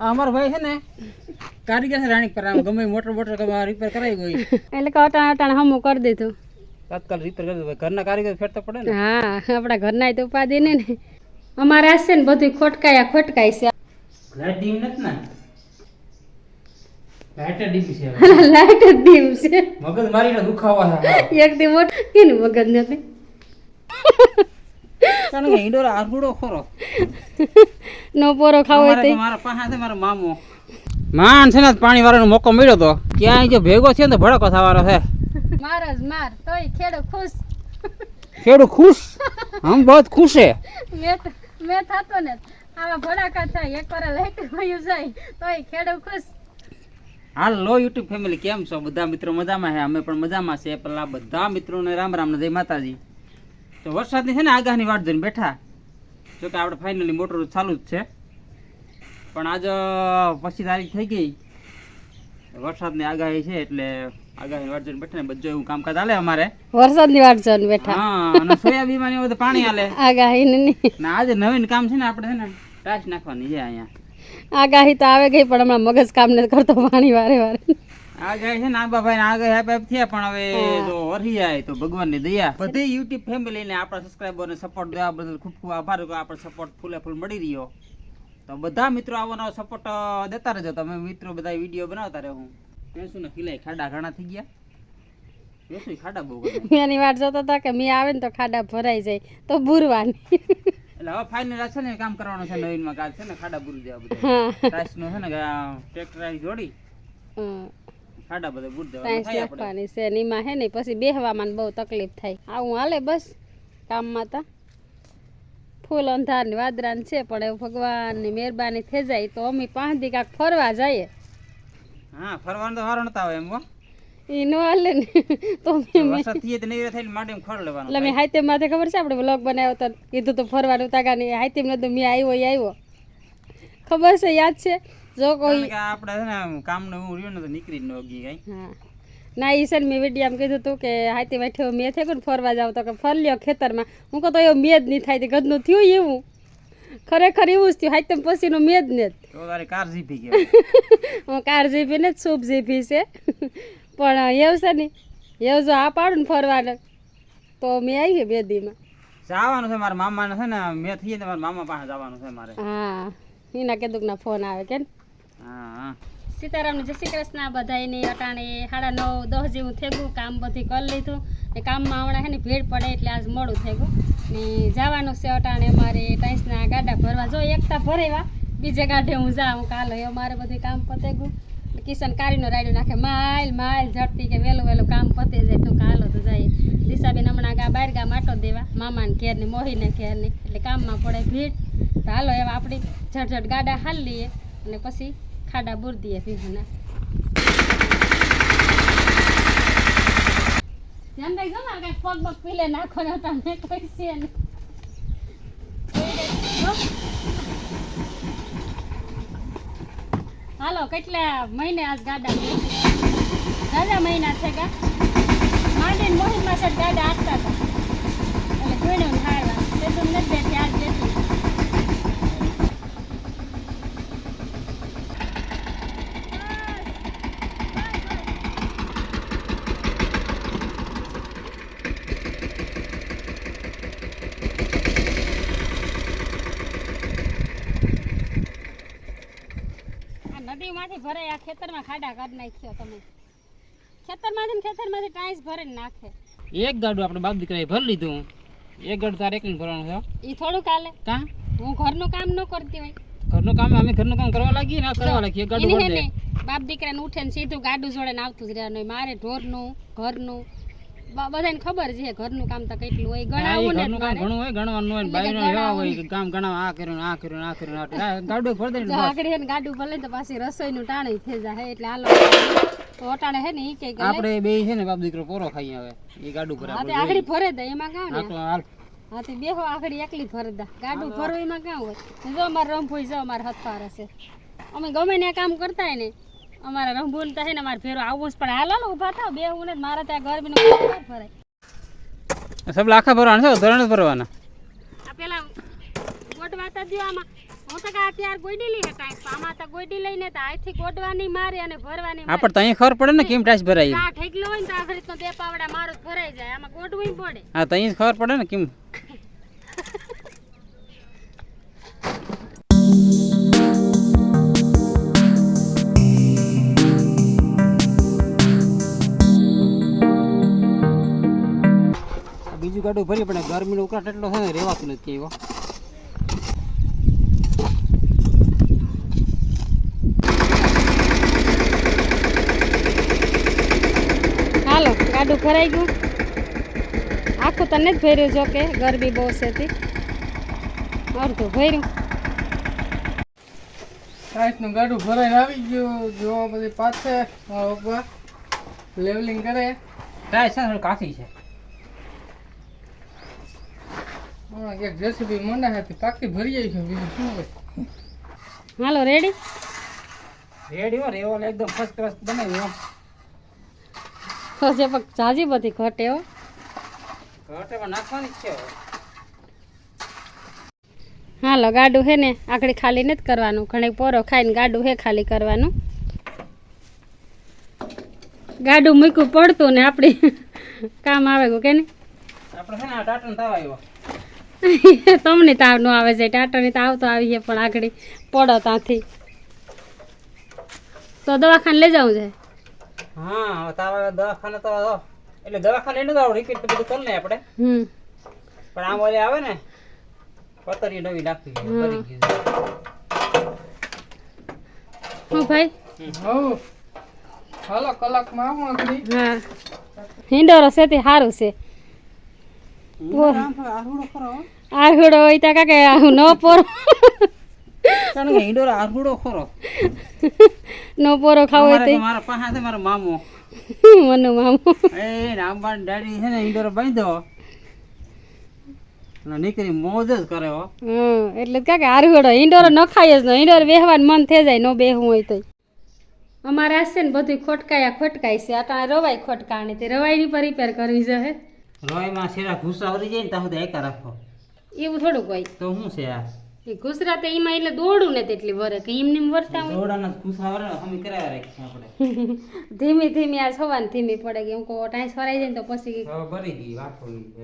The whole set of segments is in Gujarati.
અમારો ભાઈ છે ને કારીગર છે રાણીક પર આમ ગમે મોટર મોટર રિપેર કરાવી ગઈ એટલે કે અટાણ અટાણ હમું કરી દીધું. તત્કાલ રિપેર કરી દીધું. ઘરના કારીગર ફેરતો પડે ને? હા આપણા ઘરના તો ઉપાધિ ને ને. અમારે આ ને બધું ખોટકાયા ખોટકાય છે. લાઈટ ડીમ નથી ને? લાઈટ ડીમ છે લાઈટ ડીમ છે. મગજ મારીને દુખાવા છે એક દી મોટ કેનું મગજ નથી? કારણ કે ઈંડોર આરગુડો ખોરો. નો પોરો ખાવો હોય તો. મારા પાસે મારો મામો. માન છે ને પાણી વાળાનો મોકો મળ્યો તો. ક્યાંય જો ભેગો છે ને ભડકો થવાનો છે. માર જ માર તોય ખેડો ખુશ. ખેડો ખુશ? હમ બહુ ખુશ હે મેં મેં થતો ને આવા ભડાકા થાય એક વાર લાઈટ વયું જાય તોય ખેડો ખુશ. હાલ લો યુટ્યુબ ફેમિલી કેમ છો? બધા મિત્રો મજામાં છે? અમે પણ મજામાં છે પેલા બધા મિત્રોને રામ રામ જય માતાજી. તો વરસાદની છે ને આગાહની વાટ જોઈને બેઠા. જો કે આપણે ફાઇનલી મોટર ચાલુ જ છે. પણ આજ પછી તારીખ થઈ ગઈ. વરસાદની આગાહી છે એટલે આગાહી વાટ જોઈને બેઠા ને બધું એવું કામકાજ હાલે અમારે. વરસાદની વાટ જોઈને બેઠા. હા અને સોયાબીન ને બધું પાણી હાલે. આગાહી ને ના આજે નવીન કામ છે ને આપણે છે ને ટાઈસ નાખવાની છે અહીંયા. આગાહી તો આવે ગઈ પણ હમણાં મગજ કામ નથી કરતો પાણી વારે વારે. આગાહી છે ને આંબાભાઈ ને આગાહી આપે થયા પણ હવે જો હરી જાય તો ભગવાનની દયા. બધી યુટ્યુબ ફેમિલી ને આપણા સબસ્ક્રાઈબર ને સપોર્ટ દેવા બદલ ખૂબ ખૂબ આભાર. કે આપણો સપોર્ટ ફૂલે ફૂલ મળી રહ્યો તો બધા મિત્રો આવવાનો સપોર્ટ દેતા રહેજો. તમે મિત્રો બધા વીડિયો બનાવતા રહો. હું શું ને ખીલાય ખાડા ઘણા થઈ ગયા? ખાડા બહુ એની વાટ જોતો હતા કે મેં આવે ને તો ખાડા ભરાઈ જાય તો ભૂરવાની. એટલે હવે ફાઇનલ છે ને કામ કરવાનું છે નવીનમાં કાલ છે ને ખાડા પૂરી દેવા બધા. છે ને ટ્રેક્ટર જોડી. ખાડા બધા પૂરી દેવા સાયન્સ થાય આપણે છે ને એમાં હે ને પછી બેહવામાં બહુ તકલીફ થાય. આવું હાલે બસ કામમાં તા. ફૂલ અંધારની છે પણ એવું ભગવાનની મહેરબાની થઈ જાય તો અમે પાંચ દી કાંક ફરવા જઈએ. હા ફરવાનું તો વારો નતા આવે એમ હો. એ ન હાલે ને. તો મેં વરસાદ થઈએ તો નહીં થઈને માટી ખોળ લેવાનું એટલે મેં હાઈતેમ માથે ખબર છે આપણે બ્લોગ બનાવ્યો તો કીધું તો ફરવાનું તાગા નહીં હાઈતેમ તો મેં આવ્યો એ આવ્યો. ખબર છે યાદ છે? જો કોઈ આપણે છે ને કામ એવું રહ્યું ને તો નીકળી ન ગઈ કઈ. હા. ના ઈ સર મેં મેં વિડીયામાં કીધું હતું કે હાથી બેઠે મેં થઈ ને ફરવા જાવ તો કે ફર લ્યો ખેતરમાં. હું કહું તો એવું મેદ નહીં થાય ગદનું થયું એવું. ખરેખર એવું જ થયું હાથમ પછીનું મેદ ને જ. કાર જીપી ગયા હું કાર જીપી ને જ સૂપ જીપી છે. પણ એવું છે ને એવું જો આ પાડું ને ફરવાનું તો મેં આવી બે દીમાં. જવાનું છે મારા મામાને છે ને મેં થઈ ને મારા મામા પાસે જવાનું છે મારે. હા એના કીધું ફોન આવે કે સીતારામને જય શ્રી કૃષ્ણ બધાયની અટાણે સાડા નવ, દસ જેવું થઈ ગયું, કામ બધું કરી લીધું. ને કામમાં હમણાં છે ને ભીડ પડે એટલે આજ મોડું થઈ ગયું. ને જવાનું છે અટાણે અમારે ટાઈસના ગાડા ભરવા. જો એકતા ભરેવા, બીજે ગાઢે હું જાઉં કાલે. અમારે બધું કામ પતે ગયું. કિશન કારીનો રાડ્યો નાખે. માઇલ માઇલ ઝડતી કે વહેલું વહેલું કામ પતે જાય તો કાલો તો જાય. દિશાબેન હમણાં ગા બહાર ગા માટો દેવા. મામાને ઘેરની મોહીને ઘેરની એટલે કામમાં પડે ભીડ. તો હાલો એવા આપણી ઝટઝટ ગાડા હાલ લઈએ. અને પછી ખાડા દઈએ ભીહના ધ્યાન રાખજો ને કઈ પગ પગ પીલે, નાખો ને તમને કોઈ છે ને હાલો, કેટલા મહિને આજ ગાડા દાદા મહિના છે ગા માંડીને મોહિનમાં છે ગાડા આપતા હતા. એટલે જોઈને હારવા. તે તું નથી બેઠી આજ બેઠી નદીમાંથી ભરાય આ ખેતરમાં ખાડા કાઢ નાખ્યો તમે. ખેતરમાંથી ખેતરમાંથી ટાઈસ ભરીને નાખે. એક ગાડું આપણે બાપ દીકરાએ ભરી લીધું. એક ગાડું તારે એકને ભરવાનું છે એ થોડું કાલે. કાં? હું ઘરનું કામ ન કરતી હોય. ઘરનું કામ અમે ઘરનું કામ કરવા લાગીએ ને કરવા લાગીએ ગાડું ભરી દે. બાપ દીકરાને ઉઠે ને સીધું ગાડું જોડે ને આવતું જ રહેવાનું. મારે ઢોરનું ઘરનું બધાને ખબર છે ઘરનું કામ તો કેટલું હોય ગણાવું ને ઘરનું કામ ઘણું હોય ગણવાનું હોય ને બાઈનો એવા હોય કે કામ ગણાવ આ કર્યું આ કર્યું આ કર્યું ને આ ગાડું એક દે હે ને ગાડું ભલે તો પાછી રસોઈનું ટાણે થઈ જાય એટલે હાલો. તો અટાણે હે ને ઈ કે આપણે બે છે ને બાપ દીકરો પોરો ખાઈ આવે. ઈ ગાડું ભરે આપણે આકડી ભરે દે એમાં કામ ને. હાલ. હા તે બેહો આકડી એકલી ભરે દે. ગાડું ભરો એમાં કામ હોય. જો અમારે રંભોઈ જો અમારે હથવાર હશે અમે ગમે ને કામ કરતા ને અમારા તો છે ને મારે ફેરો આવવું પણ હાલો ને ઊભા થાવ બે હું ને મારે ત્યાં ગરમીનું ફરાય સબલા લાખા ભરવાના છે ધોરણ ભરવાના. આ પેલા ગોટ વાતા દ્યો આમાં. હું તો કા ત્યાર ગોડી લઈ કાંઈ આમાં તો ગોડી લઈને તો આથી ગોડવાની મારે અને ભરવાની મારે પણ તો અહીં ખબર પડે ને કેમ ટાઈસ ભરાય આ ઠેકલો હોય ને તો આખરી તો બે પાવડા મારો ભરાઈ જાય. આમાં ગોડવું પડે. હા તો અહીં ખબર પડે ને કેમ. ગાડું ભરી પણ ગરમીનો ઉકળાટ એટલો છે ને રેવાતું નથી એવો. હાલો ગાડું ભરાઈ ગયું. આખું તને જ ભર્યું જો કે ગરમી બહુ છે તે. અડધું ભર્યું. સાઈટનું ગાડું ભરાઈને આવી ગયું જોવા બધી પાસે લેવલિંગ કરે. ટાઈસ છે કાચી છે હમણાં એક જેસીબી મંડા હતી પાકી ભરી જાય છે બીજું શું હોય? હાલો રેડી રેડી હો રેવો એકદમ ફર્સ્ટ ક્લાસ બનાવ્યો તો જે પણ જાજી બધી ઘટે હો. ઘટેમાં નાખવાની છે હાલો ગાડું હે ને આખડી ખાલી નથી કરવાનું. ઘણી પોરો ખાઈને ગાડું હે ખાલી કરવાનું. ગાડું મૂક્યું પડતું ને આપણી કામ આવે ગયું કે ને આપણે છે ને આ ટાટન તાવ આવ્યો. તમને તાવ ન આવે છે ટાટાની તાવ તો આવી છે પણ આગળ પડો ત્યાંથી તો દવાખાને લઈ જવું છે? હા દવાખાને તો એટલે દવાખાને લઈને તો રિપીટ બધું કરી લે આપણે. હમ. પણ આમ ઓલે આવે ને પતરી નવી નાખી. હું. ભાઈ? હાલો કલાકમાં આવું હા. હિંડોરો છે તે સારું છે. આહુડો હોય કાકે આહુ ન પોરો. આહુડો ખરો. નો પોરો ખાવો તે. મારા પાસે છે મારો મામો. મનુ મામો. એ રામબાન ડાડી છે ને ઈંડોરો બાંધો. નીકળી મોજ જ કરે હો. હમ એટલે કાકે આરુડો ઈંડોરો ન ખાય જ ન. ઈંડોરો બેહવાનું મન થઈ જાય નો બેહવું હોય તો અમારે છે ને બધું ખોટકાયા ખોટકાય છે. અટાણે રવાય ખોટકાણી. તે રવાયની પર રિપેર કરવી છે હે. રોયમાં શેરા ભૂસા ઉરી જાય ને ત્યાં સુધી એકા રાખો. એવું થોડુંક હોય. તો શું છે આ? એ તો એમાં એટલે દોડું ને તેટલી વરે કે એમને વરતા હોય. દોડાના ભૂસા વરે અમે કરાવ્યા રાખીએ આપણે. ધીમી ધીમી આ સવાન ધીમી પડે કે એમ કહો ટાઈમ સરાઈ જાય ને તો પછી ભરી ગઈ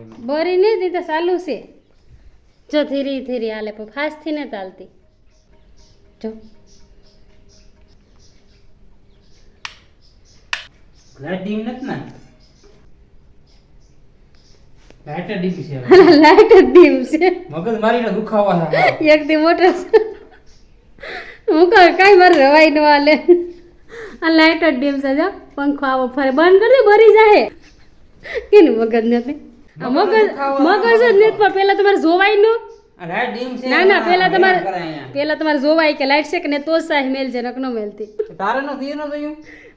એમ. બરી ને તે તો ચાલુ છે. જો ધીરી ધીરી હાલે પણ ફાસ્ટથી ને ચાલતી જો. લાઈટ ડીમ નથી ને? લાઈટ ડીમ છે લાઈટ ડીમ છે. મગજ મારીને દુખાવો છે એક દી મોટર હું કહું કાંઈ મારે રવાઈ ન આ લાઈટ જ ડીમ છે જો. પંખો આવો ફરે. બંધ કરી દે બરી જાય કેનું મગજ નથી? આ મગજ મગજ જ નથી પણ પહેલાં તમારે જોવાય નો ના ના પેલા તમારે પેલા તમારે જોવાય કે લાઈટ છે કે ને તો સાહેબ મેલ છે નકનો મેલતી તારે નથી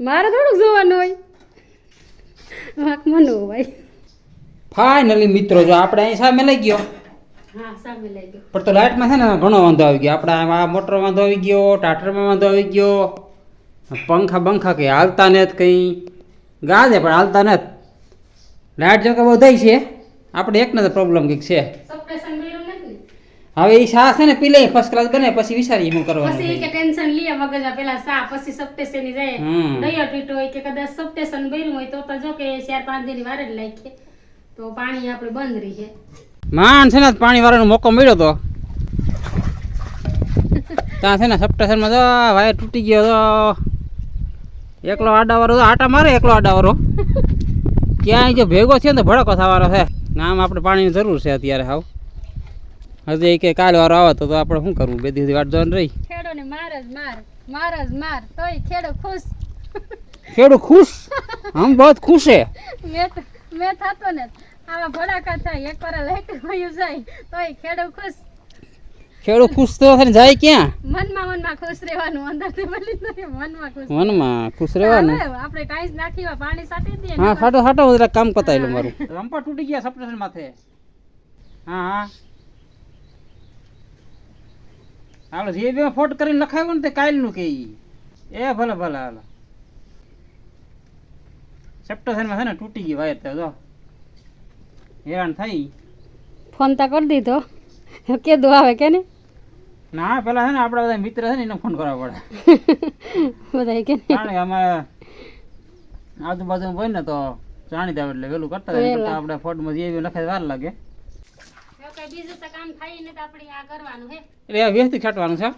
મારે થોડુંક જોવાનું હોય. વાંક મને હોય. ફાઇનલી મિત્રો જો આપણે અહીં સામે લઈ ગયો. પણ તો લાઇટમાં છે ને ઘણો વાંધો આવી ગયો. આપણે આ મોટર વાંધો આવી ગયો ટાટરમાં વાંધો આવી ગયો. પંખા બંખા કંઈ હાલતા નથી કંઈ ગાજે પણ હાલતા નથી. લાઇટ જો કે બધાય છે. આપણે એકને તો પ્રોબ્લેમ કંઈક છે. હવે એ શા છે ને પીલે ફર્સ્ટ ક્લાસ બને પછી વિચારીએ શું કરવાનું પછી કે. ટેન્શન લઈએ મગજમાં પેલા સા પછી સપ્ટેશનની જાય. દયો ટીટો કે કદાચ સપ્ટેશન ભર્યું હોય તો તો જો કે ચાર પાંચ દિન વાર જ લાગીએ તો પાણી આપણે બંધ રહીએ માન છે ને પાણી વાળાનો મોકો મળ્યો તો. ત્યાં છે ને સપ્ટેશનમાં તો વાયર તૂટી ગયો તો. એકલો આડાવાળો તો આટા મારે એકલો આડાવાળો. ક્યાંય જો ભેગો છે ને તો ભડકો થવાનો છે. ને આમ આપણે પાણીની જરૂર છે અત્યારે હાવ. હજી કે કાલ વારો આવે તો આપણે શું કરવું? બે દિવસ વાટ જોવાની રહી. ખેડો ને માર જ માર માર જ માર તોય ખેડો ખુશ. ખેડો ખુશ? હમ બહુ ખુશ છે. મેં તો- મેં થતો ને આવા ભડાકા થાય એક વાર લાઈટ વયું જાય તોય ખેડો ખુશ. ખેડો ખુશ તો છે જાય ક્યાં? મનમાં મનમાં ખુશ રહેવાનું અંદરથી બોલી નથી મનમાં ખુશ. મનમાં ખુશ રહેવાનું? આપણે ટાઈસ નાખીવા પાણી સાટી દઈએ હા સાટો સાટો જરા કામ પતાયેલું મારું. રંપા તૂટી ગયા સપ્રેશન માથે. હા હા. હાલો જે બે ફોટ કરીને લખાવ્યું ને તે કાલનું કે એ ભલે ભલે હાલો. સપ્ટેશનમાં છે ને તૂટી ગઈ વાયર તો હેરાન થઈ. ફોન તો કરી દીધો. કીધું આવે કે ને ના પેલા છે ને આપણા બધા મિત્ર છે ને એને ફોન કરવા પડે. બધા કે કારણ અમારે આજુબાજુ હોય ને તો જાણી દેવ એટલે વેલું કરતા. આપણે ફોટમાં જે લખે વાર લાગે. બીજું તો કામ થાય ને તો આપણે આ કરવાનું હે. એટલે વ્યસ્ત વ્યવસ્થિત છાંટવાનું છે.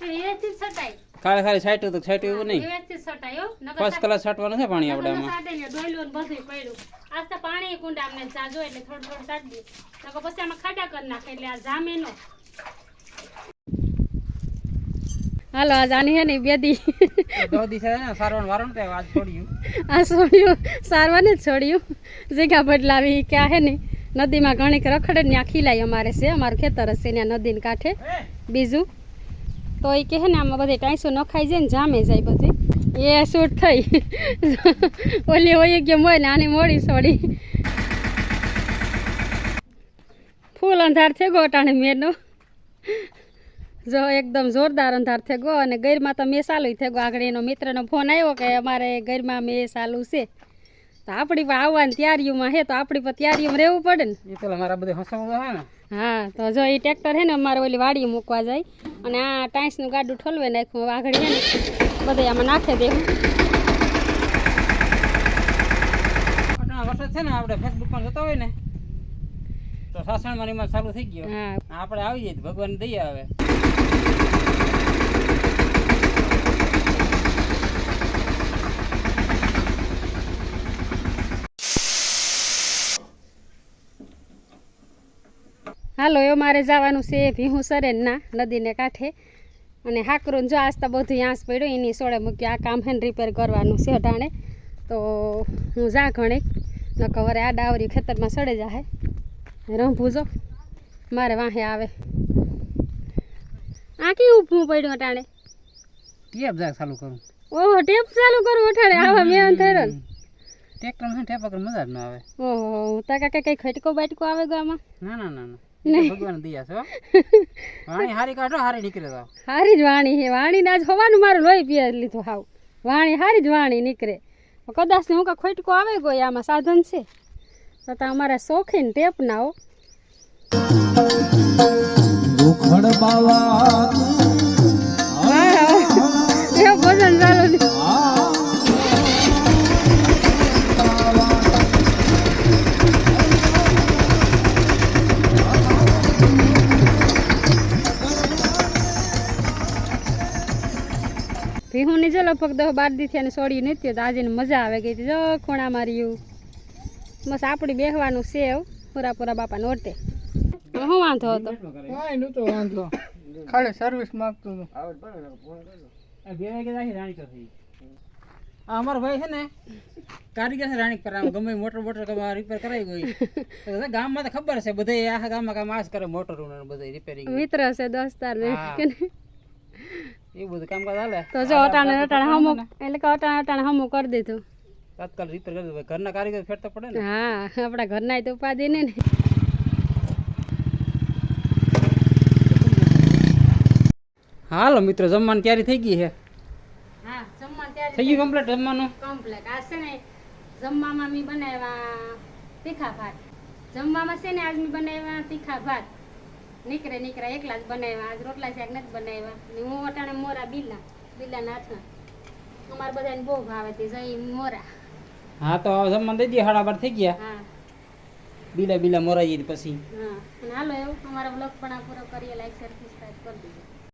વ્યવસ્થિત છટાય. ખાલી ખાલી છાટ્યું તો છાટ્યું એવું નહીં. વ્યવસ્થિત છટાય ફર્સ્ટ કલાક છાટવાનું છે પાણી આપણે આમાં. ને ને પડ્યું. આજ તો પાણી કુંડા અમને જાજો એટલે થોડું થોડું છાટી નકર પછી આમાં ખાડા કરી નાખે એટલે આ જામે નો હાલો આજ આની હે ને બેદી. દોદી છે ને સારવાનું વારણ તે આજ છોડ્યું. આ છોડ્યું સારવાને છોડ્યું. જગ્યા બદલાવી ક્યાં હે ને? નદીમાં ઘણીક રખડે ને ત્યાં ખીલાય અમારે છે અમારું ખેતર હશે છે ત્યાં નદીને કાંઠે. બીજું? તો એ કહે ને આમાં બધી ટાઈસો નખાઈ જાય ને જામે જાય બધી. એ શૂટ થઈ. ઓલી હોય ગયો હોય ને આની મોડી સોડી. ફૂલ અંધાર થઈ ગયો અટાણે મેનો જો એકદમ જોરદાર અંધાર થઈ ગયો અને ગરમાં તો મેં ચાલુ થઈ ગયો. આગળ એનો મિત્રનો ફોન આવ્યો કે અમારે ગરમાં મેં ચાલુ છે. તો આપણી પણ આવવાની તૈયારીઓમાં હે, તો આપણી પણ તૈયારીઓમાં રહેવું પડે ને. એ પેલા મારા બધે હસાવું છે ને. હા તો જો એ ટ્રેક્ટર હે ને અમારે ઓલી વાડી મૂકવા જાય. અને આ ટાઈસનું ગાડું ઠોલવે નાખ્યું હવે આગળ હે ને બધે આમાં નાખી દેવું વરસાદ છે ને આપણે ફેસબુકમાં જતા હોય ને તો સાસણમાં ને એમાં ચાલુ થઈ ગયો. હા. આપણે આવી જઈએ ભગવાન દઈએ આવે. હાલો એ મારે જવાનું છે ભીહું સરેનના નદીને કાંઠે. અને હાકરું જો આસ્તા બધું આંસ પડ્યો એની સોળે મૂક્યો આ કામ હેન રિપેર કરવાનું છે અટાણે. તો હું જા ઘણી નકર વરે આ ડાવરી ખેતરમાં સડે જાહે. રંભું જો મારે વાહે આવે. આ કેવું ઊભું પડ્યું અટાણે? ટેપ જાય ચાલુ કરું. ઓહો ટેપ ચાલુ કરું અટાણે? આવા મેં થયો ટ્રેક્ટર છે ટેપ વગર મજા જ ન આવે. ઓહો તાકા કઈ કઈ ખટકો બાટકો આવે ગામાં ના ના ના ના. તો ભગવાન દયા છો વાણી હારી કાઢો હારી નીકળે તો. હારી જ વાણી હે વાણીને આજ હોવાનું મારું લોહી પીએ લીધું હાવ. વાણી હારી જ વાણી નીકળે. કદાચ ને હું કા ખોટકો આવે ગયો આમાં સાધન છે? તો તા અમારા શોખીન ટેપ ના હો. દુખડ બાવા ભીહુની જો લગભગ દસ બાર દીથી અને સોડી નથી તો આજે મજા આવે ગઈ હતી. જો ખૂણા માર્યું બસ આપણી બેહવાનું છે પૂરા પૂરા બાપા નોટે શું વાંધો હતો? કાંઈ નહોતો વાંધો. ખાલી સર્વિસ માંગતો હતો. આ બે વાગે જાય રાણી તો થઈ આ અમારો ભાઈ છે ને કારીગર છે રાણી પર. આમ ગમે મોટર મોટર રિપેર કરાવી ગઈ ગામમાં તો ખબર છે બધે આખા ગામમાં કામ આ જ કરે મોટર બધે રિપેરિંગ મિત્ર છે દોસ્તાર ને? એવું બધું કામકાજ હાલે? તો જો અટાણે અટાણે હમો એટલે કે અટાણે અટાણે હમું કરી દીધું. તાત્કાલ રિપેર કરી દો ઘરના કારીગર ફેરતા પડે ને. હા આપણા ઘરના તો ઉપાધિ ને ને. હાલો મિત્રો જમવાનું તૈયારી થઈ ગઈ છે હા જમવા ત્યારે થઈ ગયું કમ્પ્લીટ જમવાનું? કમ્પ્લીટ આ છે ને જમવામાં મેં બનાવ્યા તીખા ભાત જમવામાં છે ને આજ મેં બનાવ્યા તીખા ભાત નીકળે નીકળે એકલા જ બનાવ્યા. આજ રોટલા શાક નથી બનાવ્યા. ને હું વટાણે મોરા બિલ્લા બીલાના હાથના અમારે બધાને બહુ ભાવે તે જઈ મોરા. હા તો હવે જમવાનું દઈ દઈએ હાડા થઈ ગયા. હા. બીલા બીલા મોરાઈ પછી. હા. અને હાલો એવું અમારા બ્લોગ પણ આ પૂરો કરીએ. લાઈક શેર સબસ્ક્રાઈબ કરી દીધું